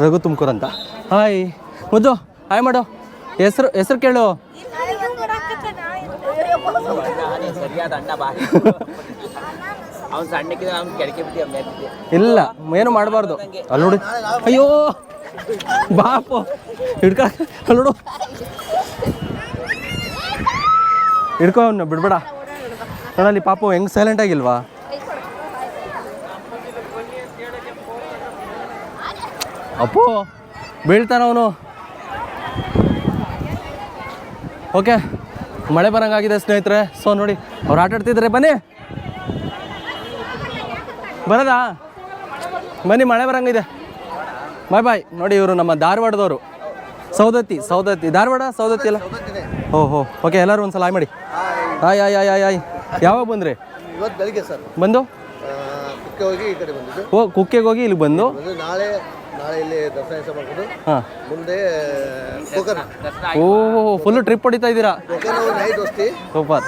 ರಘು ತುಮಕೂರು ಅಂತ. ಹಾಯ್ ಮುದ್ದು, ಹಾಯ್ ಮಾಡು. ಹೆಸರು ಹೆಸರು ಕೇಳು. ಇಲ್ಲ, ಏನು ಮಾಡಬಾರ್ದು. ಅಲ್ಲಿ ನೋಡಿ ಅಯ್ಯೋ, ಬಾಪು. ಹಿಡ್ಕ ಅಲ್ಲಿ ನೋಡು ಹಿಡ್ಕೋ ಅವನು, ಬಿಡ್ಬೇಡ. ನೋಡಲ್ಲಿ ಪಾಪು ಹೆಂಗ್ ಸೈಲೆಂಟ್ ಆಗಿಲ್ವಾ? ಅಪ್ಪು ಬೀಳ್ತಾನ ಅವನು. ಓಕೆ ಮಳೆ ಬರಂಗಾಗಿದೆ ಸ್ನೇಹಿತರೆ. ಸೊ ನೋಡಿ ಅವ್ರು ಆಟಾಡ್ತಿದ್ರೆ ಬನ್ನಿ. ಬರೋದಾ ಬನ್ನಿ ಮಳೆ ಬರಂಗಿದೆ. ಬಾಯ್ ಬಾಯ್ ನೋಡಿ ಇವರು ನಮ್ಮ ಧಾರವಾಡದವರು. ಸೌದತ್ತಿ ಸೌದತ್ತಿ. ಧಾರವಾಡ ಸೌದತ್ತಿ ಅಲ್ಲ? ಓ ಹೋ ಓಕೆ ಎಲ್ಲರೂ ಒಂದ್ಸಲ ಆಯ್ ಮಾಡಿ. ಆಯ್ ಆಯ್ ಆಯ್ ಆಯ್ ಆಯ್ ಯಾವಾಗ ಬಂದ್ರಿ? ಇವತ್ತು ಬೆಳಿಗ್ಗೆ ಸರ್. ಬಂದು? ಕುಕ್ಕೆ ಹೋಗಿ ಈ ಕಡೆ ಬಂದಿದ್ದು. ಓ ಕುಕ್ಕೆಗೆ ಹೋಗಿ ಇಲ್ಲಿ ಬಂದು ಬಂದು ನಾಳೆ ನಾಳೆ ಇಲ್ಲಿ ದರ್ಶನ ಹೆಸರು ಮಾಡ್ಕೊಂಡು ಹಾಂ. ಮುಂದೆ ಕೊಕನ ಓ ಫುಲ್ ಟ್ರಿಪ್ ಹೊಡಿತಾ ಇದ್ದೀರಾ? ನೈಟ್ ವಸ್ತಿ. ಸೂಪರ್.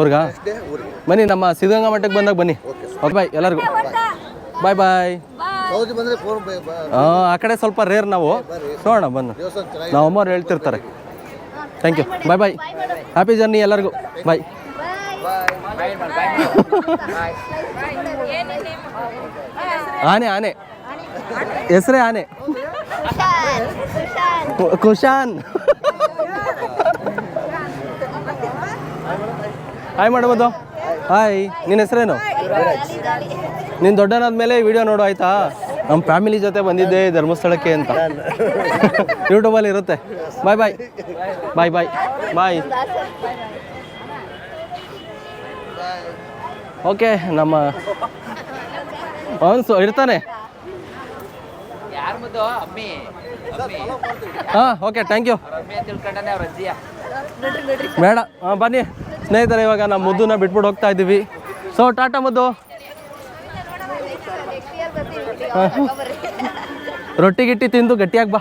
ಊರ್ಗಾ? ಅಷ್ಟೇ ಊರಿಗೆ. ಬನ್ನಿ ನಮ್ಮ ಸಿದ್ಧಗಂಗಾ ಮಠಕ್ಕೆ ಬಂದಾಗ ಬನ್ನಿ. ಓಕೆ ಬಾಯ್ ಎಲ್ಲರಿಗೂ. ಬಾಯ್ ಬಾಯ್ ಸೌದಿ ಬಂದರೆ ಫೋನ್ ಹಾಂ ಆ ಕಡೆ ಸ್ವಲ್ಪ ರೇರ್ ನಾವು. ನೋಡೋಣ ಬನ್ನು. ದೇವಸ್ಥಾನ ಚೆನ್ನಾಗಿ ನಾವು ಅಮ್ಮವ್ರು ಹೇಳ್ತಿರ್ತಾರೆ. Thank you bye bye happy journey ಎಲ್ಲರಿಗೂ. ಬಾಯ್ ಆನೆ ಆನೆ. ಹೆಸರೇ ಆನೆ. ಕುಶಾನ್. ಹಾಯ್ ಮಾಡ್ಬೋದು. ಹಾಯ್ ನಿನ್ನ ಹೆಸರೇನು? ನೀನು ದೊಡ್ಡನಾದ್ಮೇಲೆ ವಿಡಿಯೋ ನೋಡು, ಆಯ್ತಾ? ನಮ್ಮ ಫ್ಯಾಮಿಲಿ ಜೊತೆ ಬಂದಿದ್ದೆ ಧರ್ಮಸ್ಥಳಕ್ಕೆ ಅಂತ. ಯೂಟ್ಯೂಬಲ್ಲಿ ಇರುತ್ತೆ. ಬಾಯ್ ಬಾಯ್ ಬಾಯ್ ಬಾಯ್ ಬಾಯ್ ಓಕೆ ನಮ್ಮ ಅವನು ಸೊ ಇರ್ತಾನೆ ಹಾಂ ಓಕೆ ಥ್ಯಾಂಕ್ ಯು ಬೇಡ ಹಾಂ ಬನ್ನಿ. ಸ್ನೇಹಿತರೆ ಇವಾಗ ನಮ್ಮ ಮುದ್ದುನ ಬಿಟ್ಬಿಟ್ಟು ಹೋಗ್ತಾ ಇದ್ದೀವಿ ಸೊ ಟಾಟಾ ಮುದ್ದು. ರೊಟ್ಟಿ ಗಿಟ್ಟಿ ತಿಂದು ಗಟ್ಟಿಯಾಗಿ ಬಾ.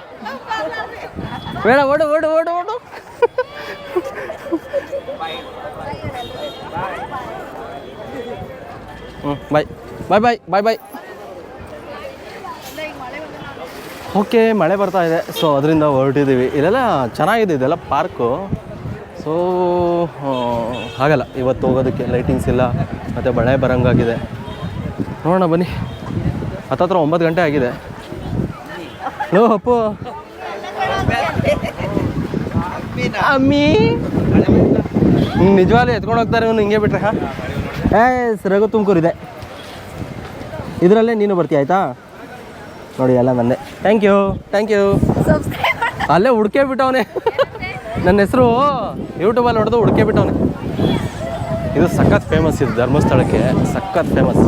ಬೇಡ ಓಡು ಓಡು ಓಡು ಓಡು. ಹ್ಞೂ ಬಾಯ್ ಬಾಯ್ ಬಾಯ್ ಬಾಯ್ ಬಾಯ್ ಓಕೆ ಮಳೆ ಬರ್ತಾ ಇದೆ. ಸೊ ಅದರಿಂದ ಹೊರಟಿದ್ದೀವಿ. ಇಲ್ಲೆಲ್ಲ ಚೆನ್ನಾಗಿದೆ, ಇದೆಲ್ಲ ಪಾರ್ಕು ಸೊ ಆಗಲ್ಲ ಇವತ್ತು ಹೋಗೋದಕ್ಕೆ ಲೈಟಿಂಗ್ಸ್ ಇಲ್ಲ. ಮತ್ತು ಮಳೆ ಬರೋಂಗಾಗಿದೆ. ನೋಡೋಣ, ಬನ್ನಿ. ಹತ್ತತ್ರ ಒಂಬತ್ತು ಗಂಟೆ ಆಗಿದೆ. ಹಲೋ ಅಪ್ಪು. ಅಮ್ಮಿ. ನಿಜವಾಗ್ಲೂ ಎತ್ಕೊಂಡು ಹೋಗ್ತಾರೆ ಇವನು ಹಿಂಗೆ ಬಿಟ್ರೆ, ಹಾ? ಏ ರಘು ತುಮಕೂರು ಇದೆ ಇದರಲ್ಲೇ ನೀನು ಬರ್ತೀಯ, ಆಯ್ತಾ? ನೋಡಿ, ಎಲ್ಲ ನನ್ನೇ ಥ್ಯಾಂಕ್ ಯು ಥ್ಯಾಂಕ್ ಯು ಅಲ್ಲೇ ಹುಡ್ಕೇ ಬಿಟ್ಟವನೆ. ನನ್ನ ಹೆಸರು ಯೂಟ್ಯೂಬಲ್ಲಿ ಹೊಡೆದು ಹುಡ್ಕೇ ಬಿಟ್ಟವನೆ. ಇದು ಸಖತ್ ಫೇಮಸ್ ಇದು ಧರ್ಮಸ್ಥಳಕ್ಕೆ, ಸಖತ್ ಫೇಮಸ್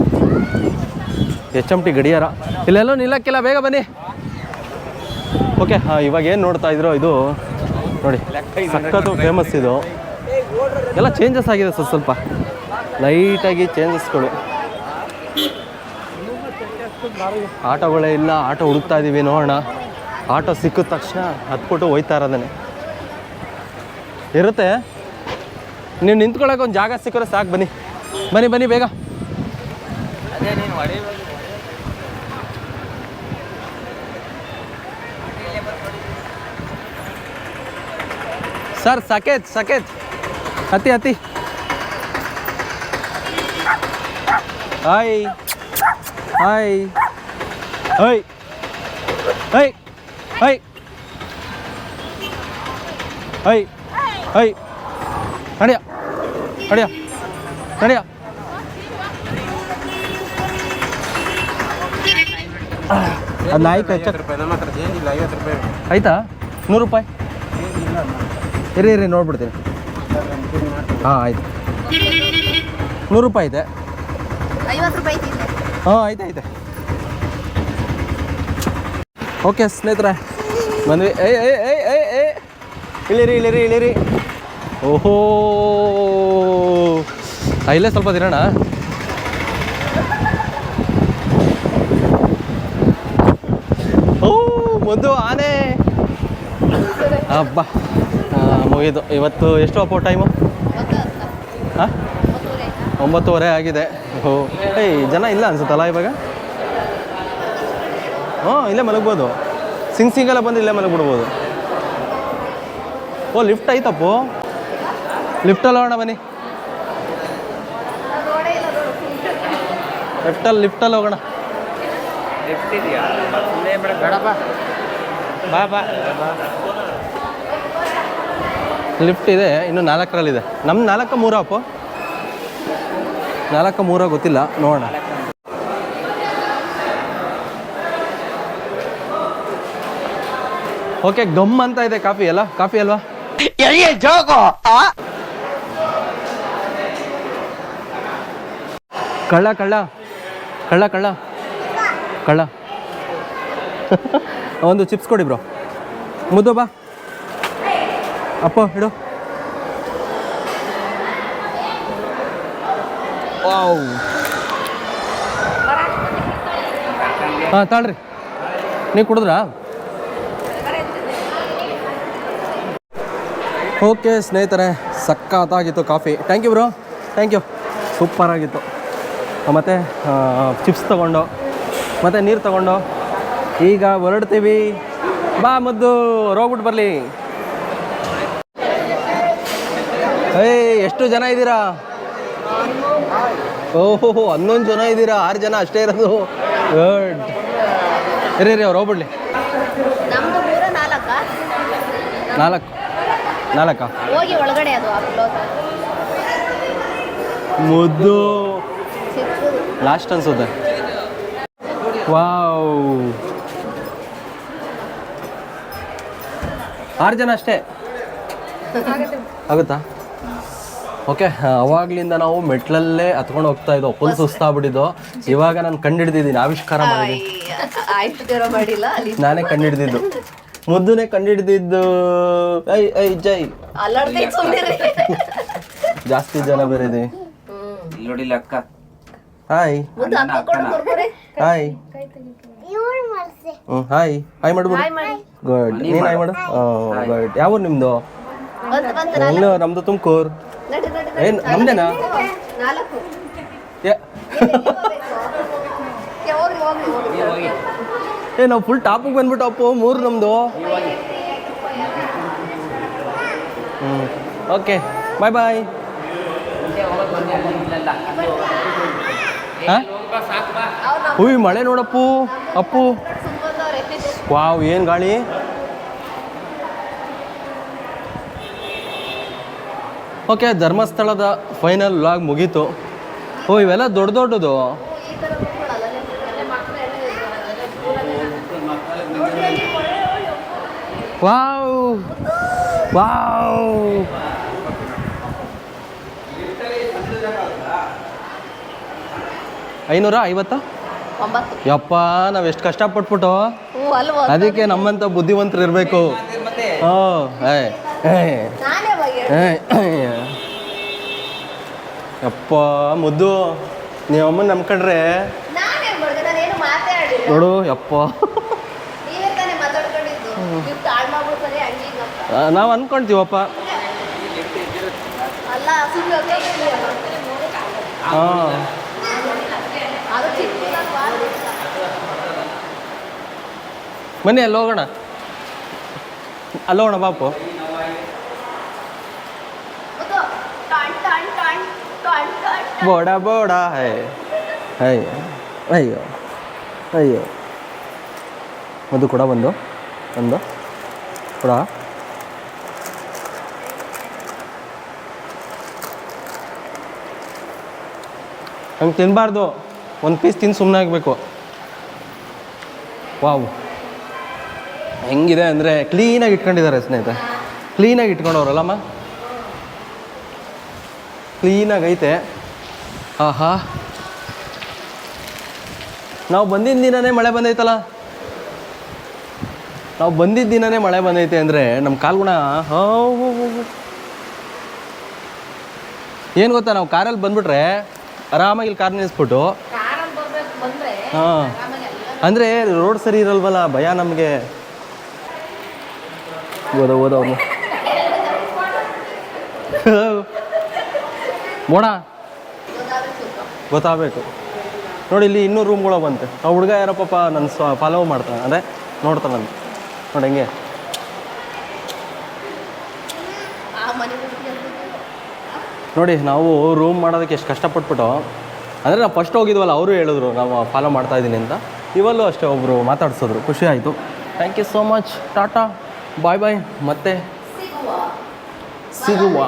ಎಚ್ ಎಂ ಟಿ ಗಡಿಯಾರ. ಇಲ್ಲೆಲ್ಲೋ ನಿಲ್ಲಕ್ಕಿಲ್ಲ, ಬೇಗ ಬನ್ನಿ. ಓಕೆ ಹಾಂ, ಇವಾಗ ಏನು ನೋಡ್ತಾ ಇದ್ರು ಇದು. ನೋಡಿ, ಸಖತ್ತು ಫೇಮಸ್ ಇದು. ಎಲ್ಲ ಚೇಂಜಸ್ ಆಗಿದೆ ಸ್ವಲ್ಪ. ಸ್ವಲ್ಪ ಲೈಟಾಗಿ ಚೇಂಜಸ್ಗಳು ಆಟೋಗಳೇ ಇಲ್ಲ ಆಟೋ ಹುಡುಕ್ತಾ ಇದ್ದೀವಿ ನೋಡೋಣ. ಆಟೋ ಸಿಕ್ಕಿದ ತಕ್ಷಣ ಹತ್ಬಿಟ್ಟು ಹೋಯ್ತಾ ಇರೋದನ್ನೇ ಇರುತ್ತೆ. ನೀವು ನಿಂತ್ಕೊಳ್ಳೋಕೆ ಒಂದು ಜಾಗ ಸಿಕ್ಕರೆ ಸಾಕು ಬನ್ನಿ. ಬನ್ನಿ ಬನ್ನಿ ಬೇಗ. ಸರ್ ಸಕೇತ್ ಸಕೇತ್. ಹತ್ತಿ ಹತ್ತಿ hi. Hi. Hi hi hi hi hi ಆಯ್ತು ನಡಿಯ. ನಡಿಯ. ಅದು ನಾಯಿ ಕಚ್ಚ ಆಯ್ತಾ? ನೂರು ರೂಪಾಯಿ? ಇರಿ ಇರಿ ನೋಡ್ಬಿಡ್ತೀನಿ. ಹಾಂ ಆಯ್ತು. ನೂರು ರೂಪಾಯಿ ಇದೆ. ಹಾಂ ಐತೆ ಐತೆ ಓಕೆ ಸ್ನೇಹಿತರೆ ಬಂದ್ವಿ ಏಯ್ ಏಯ್ ಏಯ್ ಏಯ್ ಏ ಇಳಿರಿ ಇಳಿರಿ ಇಳಿರಿ. ಓಹೋ. ಇಲ್ಲೇ ಸ್ವಲ್ಪ ದಿನ ಓ ಒಂದು ಆನೆ. ಹಬ್ಬ ಮುಗಿದು. ಇವತ್ತು ಎಷ್ಟು ಅಪ್ಪೋ ಟೈಮು ಹಾಂ ಒಂಬತ್ತುವರೆ ಆಗಿದೆ. ಓ ಏಯ್ ಜನ ಇಲ್ಲ ಅನ್ಸುತ್ತಲ್ಲ ಇವಾಗ? ಹ್ಞೂ ಇಲ್ಲೇ ಮಲಗ್ಬೋದು. ಸಿಂಗ್ ಸಿಂಗಲ್ಲ ಬಂದು ಇಲ್ಲೇ ಮಲಗ್ಬಿಡ್ಬೋದು. ಓ ಲಿಫ್ಟ್ ಐತಪ್ಪು ಲಿಫ್ಟಲ್ಲಿ ಹೋಗೋಣ ಬನ್ನಿ. ಲಿಫ್ಟಲ್ಲಿ ಲಿಫ್ಟಲ್ಲಿ ಹೋಗೋಣ. ಲಿಫ್ಟ್ ಇದೆಯಾ? ಸುಮ್ಮನೆ ಬೇಡಪ್ಪ ಬಾ. ಬಾ ಬಾ. ಲಿಫ್ಟ್ ಇದೆ ಇನ್ನು ನಾಲ್ಕರಲ್ಲಿದೆ. ನಮ್ಮ ನಾಲ್ಕು ಮೂರ ಅಪ್ಪು ನಾಲ್ಕು ಮೂರ ಗೊತ್ತಿಲ್ಲ ನೋಡೋಣ. ಓಕೆ ಗಮ್ ಅಂತ ಇದೆ ಕಾಫಿ ಅಲ್ಲ? ಕಾಫಿ ಅಲ್ವಾ? ಕಳ್ಳ ಕಳ್ಳ. ಕಳ್ಳ ಕಳ್ಳ. ಕಳ್ಳ. ಒಂದು ಚಿಪ್ಸ್ ಕೊಡಿ ಬ್ರೋ. ಮುದ್ದು ಬಾ. ಅಪ್ಪ ಇಡು. ಹಾಂ ತಾಳ್ರಿ. ನೀವು ಕುಡಿದ್ರಾ? ಓಕೆ ಸ್ನೇಹಿತರೆ ಸಖತ್ತಾಗಿತ್ತು coffee. Thank you bro thank you super ಆಗಿತ್ತು. ಮತ್ತು ಚಿಪ್ಸ್ ತೊಗೊಂಡು ಮತ್ತು ನೀರು ತೊಗೊಂಡು ಈಗ ಹೊರಡ್ತೀವಿ. ಬಾ ಮದ್ದು ರೋಗ್ಬಿಟ್ಟು ಬರಲಿ. ಏಯ್ ಎಷ್ಟು ಜನ ಇದ್ದೀರಾ? ಓಹೋ ಹನ್ನೊಂದು ಜನ ಇದ್ದೀರಾ? ಆರು ಜನ ಅಷ್ಟೇ ಇರೋದು. ಗುಡ್ ಇರಿ ಅವ್ರು ಹೋಗ್ಬಿಡ್ಲಿ ನಾಲ್ಕ. ನಾಲ್ಕು? ಹೋಗಿ ಒಳಗಡೆ ಅದು ಆ ಕ್ಲೋಸ್ ಮುದ್ದು. ಚಿಕ್ಕದು ಲಾಸ್ಟ್ ಅನ್ಸುತ್ತೆ. ವಾವ್ ಆರು ಜನ ಅಷ್ಟೇ? ಆಗುತ್ತಾ. ಓಕೆ ಅವಾಗ್ಲಿಂದ ನಾವು ಮೆಟ್ಲಲ್ಲೇ ಹತ್ಕೊಂಡು ಹೋಗ್ತಾ ಇದ್ದೋ ಫುಲ್ ಸುಸ್ತಾಗ್ಬಿಟ್ಟಿದ್ದು. ಇವಾಗ ನಾನು ಕಂಡಿಡ್ದಿದ್ದೀನಿ. ಆವಿಷ್ಕಾರ ಮಾಡಿದ್ದೀನಿ ನಾನೇ ಕಂಡಿಡ್ದಿದ್ದು. ಮುದ್ದುನೇ ಕಂಡಿಡಿದಿದ್ದು ಐ ಐ ಜೈ. ಅಲ್ಲಾಡ್ತೈತೆ ಸುಮ್ಮನೆ ಜಾಸ್ತಿ ಜನ ಬೇರೆದೆ. ಇಲ್ಲಿ ನೋಡಿಲ್ಲ ಅಕ್ಕ. ಹಾಯ್ ಮುದ್ದು ಅಕ್ಕ ಕೊಡು ಬರ್ಬೋರೆ ಹಾಯ್ ಹ್ಞೂ ಹಾಯ್ ಹಾಯ್ ಮಾಡ್ಬಿಡು ಹಾಯ್ ಮಾಡಿ ಗುಡ್ ನೀನ್ ಹಾಯ್ ಮಾಡು. ಗುಡ್ ಯಾವ ನಿಮ್ಮದು ಬಂತು ಬಂತು ಇಲ್ಲ ನಮ್ಮದು ತುಮಕೂರು. ನಡಿ ನಡಿ ಏನು ನಮ್ದೇನಾ? ನಾಲ್ಕು. ಏ ನಾವು ಫುಲ್ ಟಾಪಿಗೆ ಬಂದ್ಬಿಟ್ಟು ಅಪ್ಪು ಮೂರು ನಮ್ಮದು ಹ್ಞೂ ಓಕೆ ಬಾಯ್ ಬಾಯ್ ಹುಯ್ ಮಳೆ ನೋಡಪ್ಪು ಅಪ್ಪು. ವಾವ್ ಏನು ಗಾಳಿ? ಓಕೆ ಧರ್ಮಸ್ಥಳದ ಫೈನಲ್ ಲಾಗ್ ಮುಗೀತು. ಓ ಇವೆಲ್ಲ ದೊಡ್ಡ ದೊಡ್ಡದು ಈ ಥರ ಕೂತ್ಕೊಳ್ಳಲ್ಲ ಅಲ್ಲೇ ಮಕ್ಕಳು ಎಲ್ಲ ಇರ್ತಾರೆ. ವಾವ್. ವಾವ್. ಐನೂರ ಐವತ್ತ? ಯಪ್ಪ ನಾವು ಎಷ್ಟು ಕಷ್ಟಪಟ್ಬಿಟ್ಟು. ಅದಕ್ಕೆ ನಮ್ಮಂತ ಬುದ್ಧಿವಂತರು ಇರಬೇಕು. ಯಪ್ಪ ಮುದ್ದು ನೀವು ಅಮ್ಮನ ನಂಬ್ಕೊಂಡ್ರೆ ನೋಡು ಯಪ್ಪ ನೀವೇ ತಾನೇ ಮಾತಾಡ್ಕೊಂಡಿದ್ದು ನೀವು ತಾಳ್ ಮಾಡ್ಬಿಡ್ತಾರೆ ಹಂಗೆ ಹಿಂಗೆ ಅಂತ. ನಾವು ಸುಮ್ಮನೆ ಹಾಂ? ಬನ್ನಿ ಅಲ್ಲಿ ಹೋಗೋಣ. ಅಲ್ಲಿ ಹೋಗೋಣ ಬಾಪು. ಬೋಡ ಬೋಡ ಹೈ ಅಯ್ಯೋ ಅಯ್ಯೋ ಅಯ್ಯೋ. ಅದು ಕೂಡ ಬಂದು ಒಂದು ಕೂಡ. ಹಂಗೆ ತಿನ್ನಬಾರ್ದು ಒಂದು ಪೀಸ್ ತಿಂದು ಸುಮ್ಮನೆ ಆಗಬೇಕು. ವಾವ್. ಹೆಂಗಿದೆ ಅಂದರೆ ಕ್ಲೀನಾಗಿ ಇಟ್ಕೊಂಡಿದ್ದಾರೆ ಸ್ನೇಹಿತರೆ. ಕ್ಲೀನಾಗಿ ಇಟ್ಕೊಂಡವ್ರಲ್ಲಮ್ಮ. ಕ್ಲೀನಾಗಿ ಐತೆ. ಆಹಾ. ನಾವು ಬಂದಿದ್ದ ದಿನನೇ ಮಳೆ ಬಂದೈತಲ್ಲ? ನಾವು ಬಂದಿದ್ದ ದಿನನೇ ಮಳೆ ಬಂದೈತೆ ಅಂದರೆ ನಮ್ಮ ಕಾಲ್ಗುಣ ಏನು ಗೊತ್ತಾ, ನಾವು ಕಾರಲ್ಲಿ ಬಂದ್ಬಿಟ್ರೆ ಆರಾಮಾಗಿ ಇಲ್ಲಿ ಕಾರ್ ನಿಲ್ಲಿಸ್ಬಿಟ್ಟು. ಹಾಂ. ಅಂದರೆ ರೋಡ್ ಸರಿ ಇರಲ್ವಲ್ಲ? ಭಯ ನಮಗೆ. ಓದ ಓದ. ಮೋಡ. ಗೊತ್ತಾಗಬೇಕು. ನೋಡಿ ಇಲ್ಲಿ ಇನ್ನೂ ರೂಮ್ಗಳು ಬಂತೆ. ಆ ಹುಡುಗ ಯಾರಪ್ಪ ಪಾಪ ನನ್ನ ಸ್ವ ಫಾಲೋ ಮಾಡ್ತಾನೆ. ಅದೇ ನೋಡ್ತಾನಂತ ನೋಡಿ ಹೆಂಗೆ. ನೋಡಿ ನಾವು ರೂಮ್ ಮಾಡೋದಕ್ಕೆ ಎಷ್ಟು ಕಷ್ಟಪಟ್ಬಿಟ್ಟು ಅಂದರೆ ನಾವು ಫಸ್ಟ್ ಹೋಗಿದ್ವಲ್ಲ ಅವರು ಹೇಳಿದ್ರು ನಾವು ಫಾಲೋ ಮಾಡ್ತಾ ಇದ್ದೀನಿ ಅಂತ. ಇವಲ್ಲೂ ಅಷ್ಟೇ ಒಬ್ಬರು ಮಾತಾಡ್ಸಿದ್ರು. ಖುಷಿ ಆಯಿತು. Thank you so much tata bye bye ಮತ್ತೆ? ಸಿಗುವ.